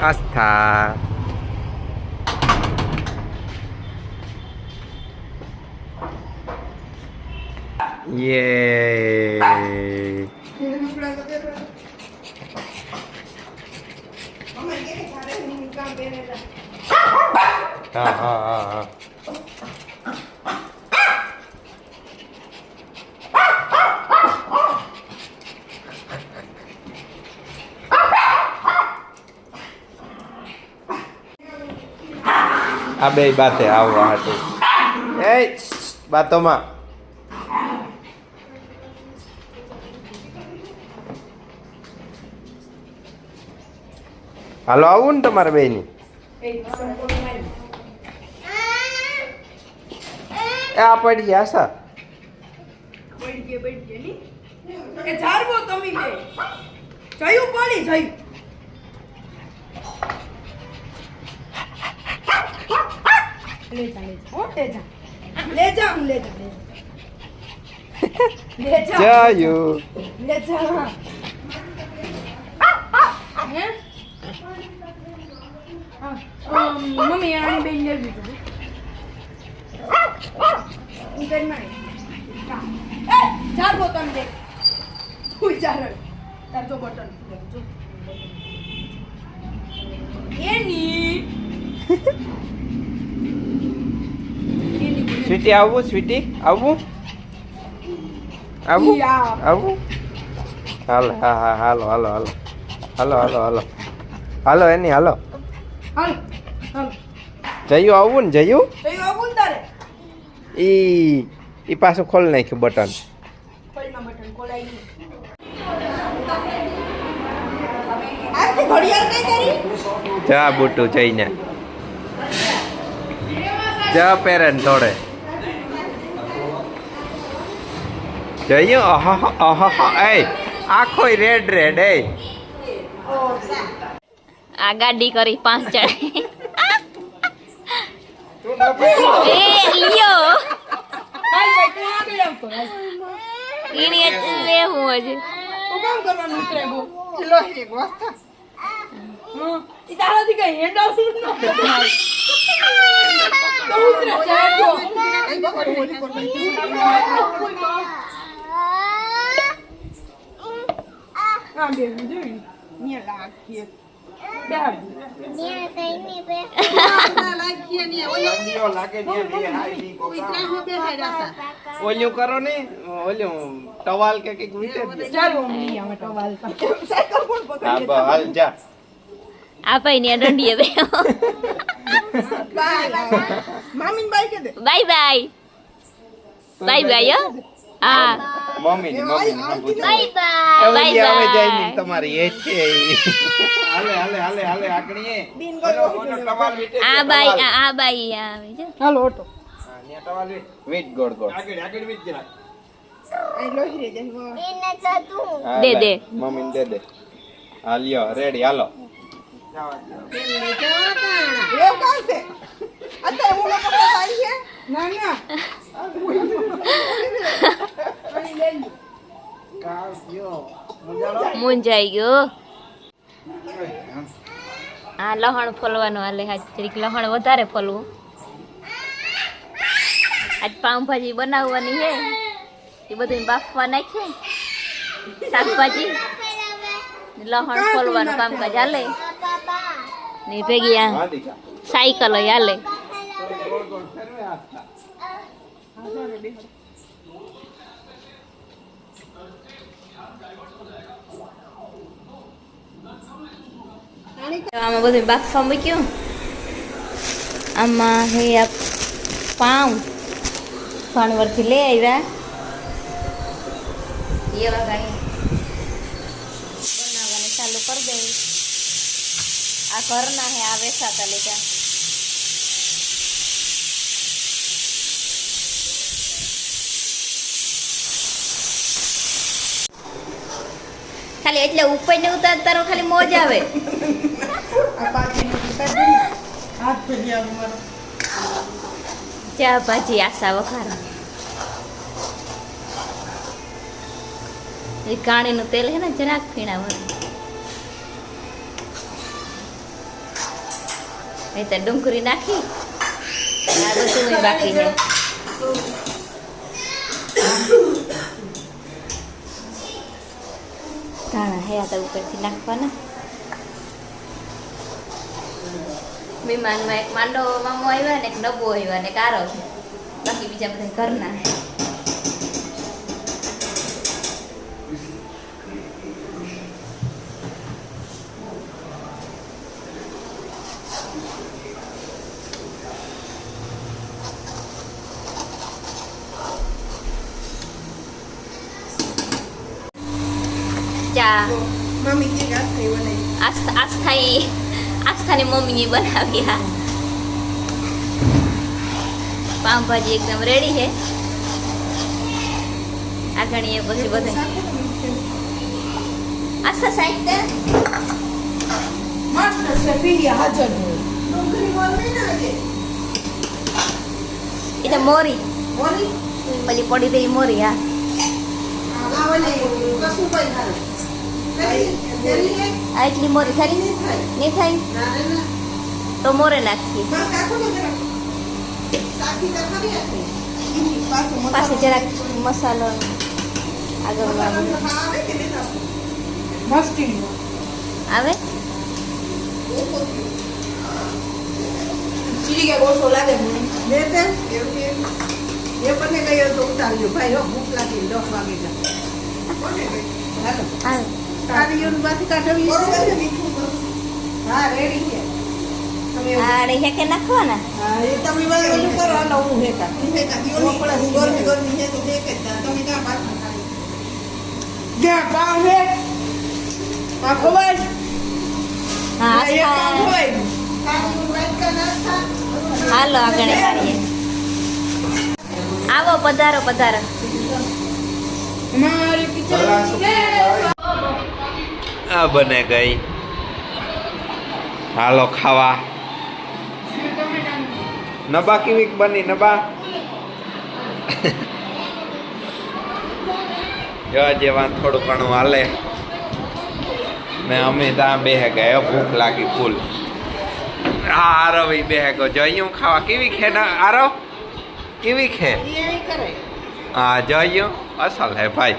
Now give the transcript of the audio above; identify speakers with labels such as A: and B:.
A: આસ્થા. યે. હા હા હા હા. આ બે બાતે આવવા હતું એ બાતોમાં હાલો આવું ને તમારે બેની એ આ પડી ગયા સર
B: એ ઝાડવો તમે જયું પડી જયું. લે जा લે જા લે જા લે જા.
A: જયું
B: લે જા હે હા, અમ, મમ્મી આની બેન લેવી તું
A: સ્વીટી આવું સ્વીટી? આવું?
B: આવું?
A: આવું. હાલો હા હા હાલો હાલો હાલો. હાલો હાલો હાલો. હાલો એની હાલો. જયું આવું ને જયું?
B: એ
A: ઈ ઈ પાછું ખોલી નાખ્યું બટન. જા બુટુ જઈને. જા પેરેન્ટ થોડે જયું અહ અહ એ આખો રેડ રેડ એ
C: આ ગાડી કરી પાંચ ચડે એ લ્યો. હજુ
B: કામ કરવાનું ઉતરે લોહી ઈ તારાથી કઈ આઉટ ન થાય. તો ઉતરે ચાલો. આ બે જોઈ ને લાગીએ બેહાડ
A: ઓલ્યું કરો ને ઓલ્યું ટવાલ કે કંઈક વીટે
B: ચાલો મમ્મી અમે તો વાલતા સાયકલ પણ
A: હા બસ, હાલ જા
C: આ ભાઈ ને દંડીએ બે
B: બાય કે દે
C: બાય બાય બાય બાય હો
A: મમ્મી ની મમ્મી ની.
C: બાય બાય બાય
A: આવે જાય ને
C: બાય
A: તમારી એ છે હાલે હાલે હાલે હાલે આકણીએ
B: દિન
A: વીટે
C: આ બાય આ બાય આવે છે
B: હાલો ઓટો
A: હા, ને ટવાલ વીટ. વીટ ગોળ ગોળ
B: આ લોહી રે જાય
A: હા,
C: દે. દે.
A: મમ્મી દે દે હા લ્યો રેડી હાલો
B: હું.
C: મૂંઝાઈ ગયો. આ લહણ ફોલવાનું હાલે આજ જરીક લહણ વધારે ફોલવું. આજ પાઉંભાજી બનાવવાની છે એ બધું બાફવા નાખે. શાકભાજી. લહણ ફોલવાનું કામકાજ હાલે. ને ભેગી આ સાયકલ. આમાં બધું બાફવા મૂક્યું. આમાં હે આ પાઉં ભાણવરથી લઈ આવ્યા. એવા કાંઈ બનાવવાનું ચાલુ કરી દઈ આ ઘરના હે આ વેચાતા લીધા ખાલી એટલે ઉપર ને ઉતાર તારો ખાલી મોજ આવે. ચા ભાજી આશા વખારો એ કાણીનું તેલ હે ને જરાક ફીણા વળે એ તો ડુંગળી નાખી. આ બધું બાકી છે. ધાણા હે આ ઉપરથી નાખવાના. વિમાનમાં એક માંડો મામો આવ્યા ને એક ડબ્બો આવ્યા ને કારો બાકી બીજા બધા ઘરના ચા
D: મમ્મી કે ગાસ થઈ બનાવી
C: આસ્થા આસ્થાની આસ્થાની મમ્મીએ બનાવી હા પાવભાજી એકદમ રેડી છે આગળ એ પછી બધું આસ્થા સાહેબ દે
D: માસ્ટર શેફ ઇન્ડિયા હાજર ડુંગળી બોલવી ને આજે
C: એ તો મોરી પેલી પડી રહી મોરી હા
D: કશું કોઈ પેલી પેલી
C: આ એટલી મોરી ખરી
D: નહીં થાય.
C: તો મોરે નાખીએ.
D: પાછું
C: જરાક મસાલો આગળ
D: આવે કે ઓછો લાગે મને. લે તે એવું કે એ બને ગયો તો ઉતારજો. ભાઈ ભૂખ લાગી દસ વાગે? હાલો. હાલો
C: આગળ આવો પધારો પધારો.
D: મારી કિચન
A: આ બને ગઈ. હાલો ખાવા. નબા કેવી બની નબા. જો જેવા થોડું ઘણું હાલે. ને અમે ત્યાં બે ગયા ભૂખ લાગી ફૂલ. હા આરવ ઈ બેહે ગયો. જઈયું ખાવા કેવી ખે ના આરવ કેવી ખે હા જઈયું અસલ હે ભાઈ.